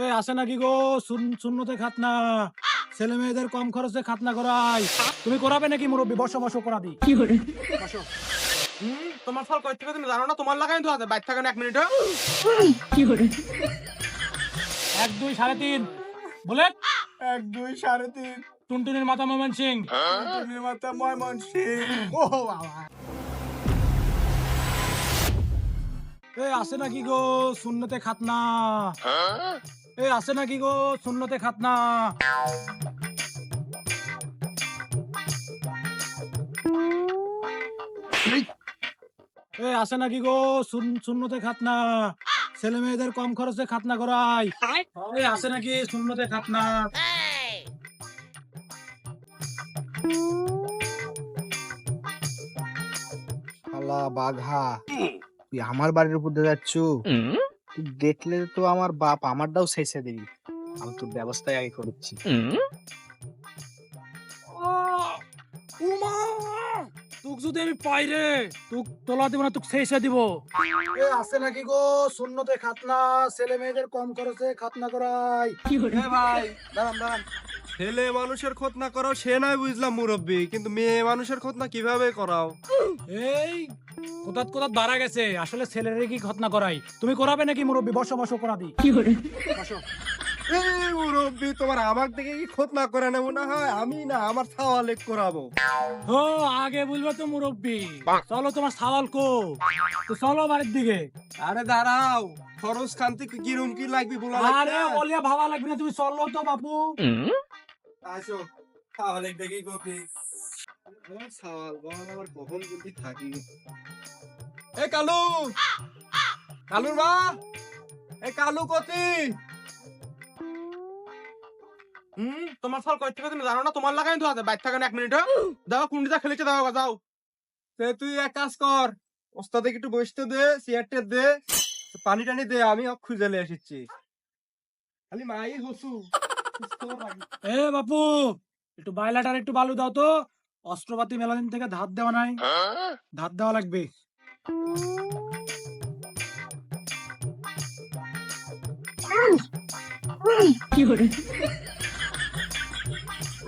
এ আসে নাকি গো? শূন্যতে খাতনা। ছেলে মেয়েদের কম খরচে খাতনা করাই। তুমি করাবে নাকি মুরব্বী? বসো বসো করা বসো। হুম? তোমার ফল কই থেকে তুমি জানো না? তোমার লাগাই তো আছে। বাইর থাকেন এক মিনিট এক দুই সাড়ে তিন। বলে এক দুই সাড়ে তিন। টুনটুনির মাথা মোমেন সিং তুমি মাতা ময়মন সিং ও বাবা। এ আসে নাকি গো? শূন্যতে খাতনা। এ আছে নাকি গো? শূন্যতে খাতনা এ আসে নাকি গো? শূন- শূন্যতে খাতনা ছেলে মেয়েদের কম খরচে খাতনা করাই এ আসে নাকি? শূন্যতে খাতনা শালা বাঘা তুই আমার বাড়ির উপর দিয়ে যাচ্ছ? দেখলে তো আমার বাপ আমারটাও শেষে দিবি। আমি তো ব্যবস্থায় আগে করছি। উমা! যদি আমি পাই রে তুক তোলা দিব না তুক শেষে দিব। এ আছে নাকি গো? শূন্যতে খাতনা ছেলে মেয়েদের কম খরচে খাতনা করাই। এ ভাই দাঁড়ান দাঁড়ান। ছেলে মানুষের খোঁজ না করাও সে নয় বুঝলাম মুরব্বী কিন্তু মেয়ে মানুষের খোঁজ না কীভাবে করাও? এই কোথাত কোথাত দাঁড়া গেছে আসলে ছেলেরে কি খতনা করাই? তুমি করাবে নাকি মুরব্বী? বসো বসো করা দি। কি করে বসো। এই মুরব্বী তোমার আমার থেকে কি করে নেব? না হয় আমি না আমার করাবো। ও আগে বলবে তো মুরব্বী। চলো তোমার সাওয়াল কো। তো চলো বাড়ির দিকে। আরে দাঁড়াও খরচ খান থেকে কিরম কি লাগবে বলা আরে বলিয়া ভাবা লাগবে না তুমি চলো তো বাপু। আসো ছাওয়ালে দেখি আমার আমার কখন থাকি। এ কালু! কালুর মা! এ কালু কতি হুম তোমার ফল কই থেকে তুমি জানো না? তোমার লাগাই তো আছে বাইর থাকেন এক মিনিট দাও কুন্ডিটা খেলেছে দাও যাও। সে তুই এক কাজ কর। ওস্তাদে একটু বসতে দে চেয়ারটা দে পানি টানি দে আমি খুঁজে লে এসেছি। খালি মাই হসু। এ বাপু একটু বাইলাটার একটু বালু দাও তো। অস্ত্রপাতি মেলাদিন থেকে ধার দেওয়া নাই। ধার দেওয়া লাগবে। কিরে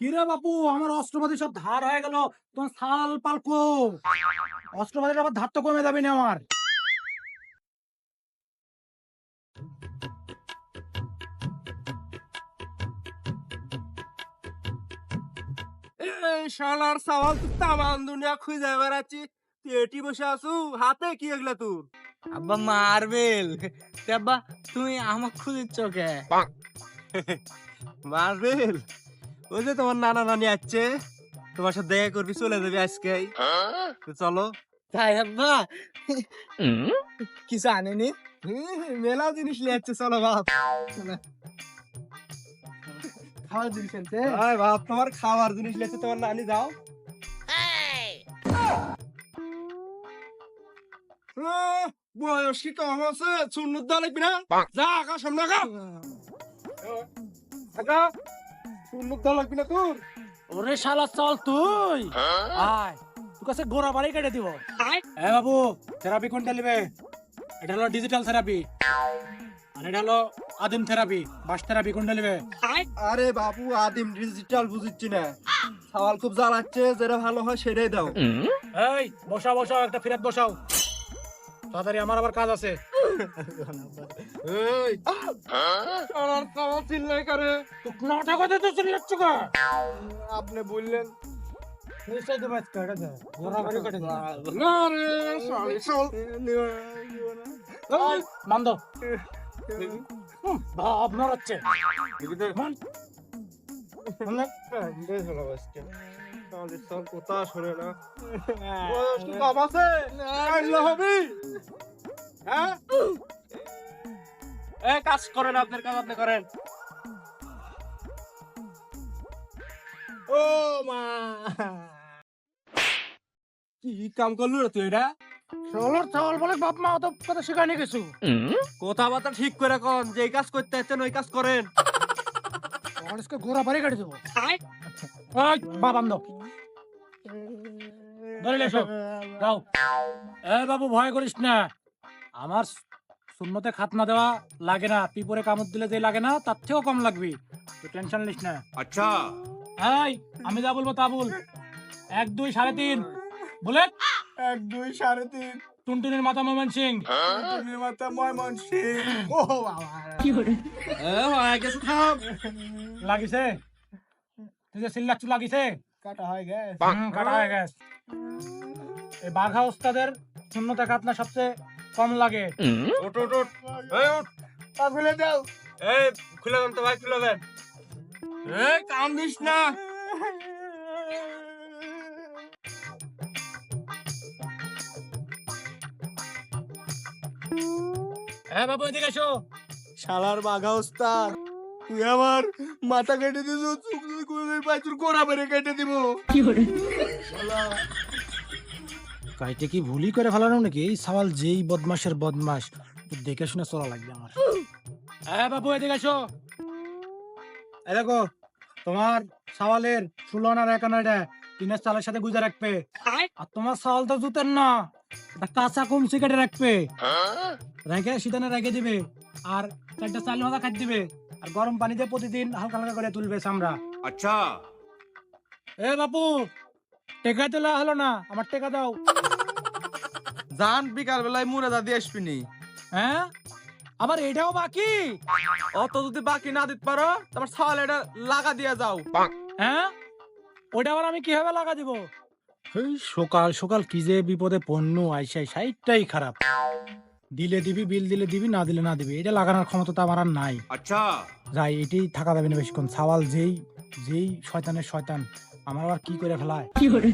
বাপু? আমার অস্ত্রপাতি সব ধার হয়ে গেল। তোমার সাল পালকো। অস্ত্রপাতির আবার ধার তো কমে যাবে না আমার। শালার সাওয়াল তুই তামান দুনিয়া খুঁজে বেড়াচ্ছি তুই এটি বসে আসু হাতে কি এগুলা তোর? আব্বা মারবেল। আব্বা তুমি আমার খুঁজিচ্ছ কে? মার্বেল? ওই যে তোমার নানা নানি আসছে। তোমার সাথে দেখা করবি চলে যাবি আজকে। চলো। তাই আব্বা? কিছু আনেনি মেলা জিনিস নিয়ে যাচ্ছে চলো বাপ। খাওয়ার জিনিস আয় বাপ তোমার খাবার জিনিস লেছে তোমার নানি যাও। বয়স কি কম আছে? চুন্নুর দা লাগবি না? যা আকা সামনে আকা আকা চুন্নুর লাগবি না তোর? ওরে শালা চল তুই। আয় তোর কাছে গোড়া বাড়ি কেটে দিব। হ্যাঁ বাবু থেরাপি কোনটা নেবে? এটা হলো ডিজিটাল থেরাপি আর এটা হলো আদিম থেরাপি বাস থেরাপি কোনটা নেবে? আরে বাবু আদিম ডিজিটাল বুঝিচ্ছি না। সওয়াল খুব জ্বালাচ্ছে যেটা ভালো হয় সেটাই দাও। এই বসাও বসাও একটা ফিরাত বসাও। তাড়াতাড়ি আমার আবার কাজ আছে। এই। চিল্লাই করে? নটা কথা তো চলে যাচ্ছে কা আপনি বললেন। নিশ্চয় না রে মান। মান। শোনে না। বয়স কি কম আছে? হবি? হ্যাঁ? এ কাজ করেন আপনার কাজ আপনি করেন। কি কাম রে তুই এটা? বলে বাপ মা কথা কথাবার্তা ঠিক করে কন যে কাজ করতে ওই কাজ করেন। মানুষকে ঘোরা বাড়ি কাটি দেবো। বাপ ধরে লেসো এ বাবু ভয় করিস না। আমার শূন্যতে খাতনা দেওয়া লাগে না। পিপরে কামড় দিলে যে লাগে না তার থেকেও কম লাগবে। তুই টেনশন নিস না। আচ্ছা। এই আমি যা বলব তা বল। এক দুই সাড়ে তিন। বলে? এক দুই সাড়ে তিন। টুনটুনির মাথা মোমেন সিং টুনির মাথা ময়মন সিং ও বাবা। থাম লাগিছে? তুই যে সিল্লাচ্ছু লাগিছে? কাটা হয়ে গেছে। কাটা হয়ে গেছে। এই বাঘা ওস্তাদের শূন্যতা খাতনা সবচেয়ে কম লাগে। ওট ওট ওট এই ওট পা খুলে দাও। এই খুলে দেন তো ভাই খুলে দেন। কান্দিস না। হ্যাঁ বাবু এদিকে এসো। শালার বাঘা ওস্তাদ তুই আমার মাথা কেটে দিস করে পাঁচুর গোড়া বেড়ে কেটে দিব। কাইটে কি ভুলই করে ফেলানো নাকি? এই সওয়াল যেই বদমাসের বদমাস দেখে শুনে চলা লাগবে আমার। হ্যাঁ বাবু এদিকে এসো। এই দেখো তোমার সওয়ালের ষোলো আনার এক টিনের চালের সাথে গুজে রাখবে। আর তোমার সওয়াল তো জুতের না কাঁচা কম সিগারেট রাখবে। রেখে শীতানে রেখে দিবে আর চারটা চাল ভাজা খাই দিবে আর গরম পানিতে প্রতিদিন হালকা হালকা করে তুলবে চামড়া। আচ্ছা। এ বাপু টেকা তোলা হলো না আমার টেকা দাও। জান বিকাল বেলায় মুরাদা দিয়ে আসবিনি হ্যাঁ? আমার এটাও বাকি? অত যদি বাকি না দিতে পারো তোমার সাল এটা লাগা দিয়ে যাও। হ্যাঁ? ওটা আবার আমি কীভাবে লাগা দিব? এই সকাল সকাল কি যে বিপদে পণ্য আইসাই সাইডটাই খারাপ। দিলে দিবি বিল দিলে দিবি না দিলে না দিবি এটা লাগানোর ক্ষমতা তো আমার আর নাই। আচ্ছা। যাই এটাই থাকা যাবে না বেশিক্ষণ। সাওয়াল যেই যেই শয়তানের শয়তান আমার আবার কি করে ফেলায়? কি করে?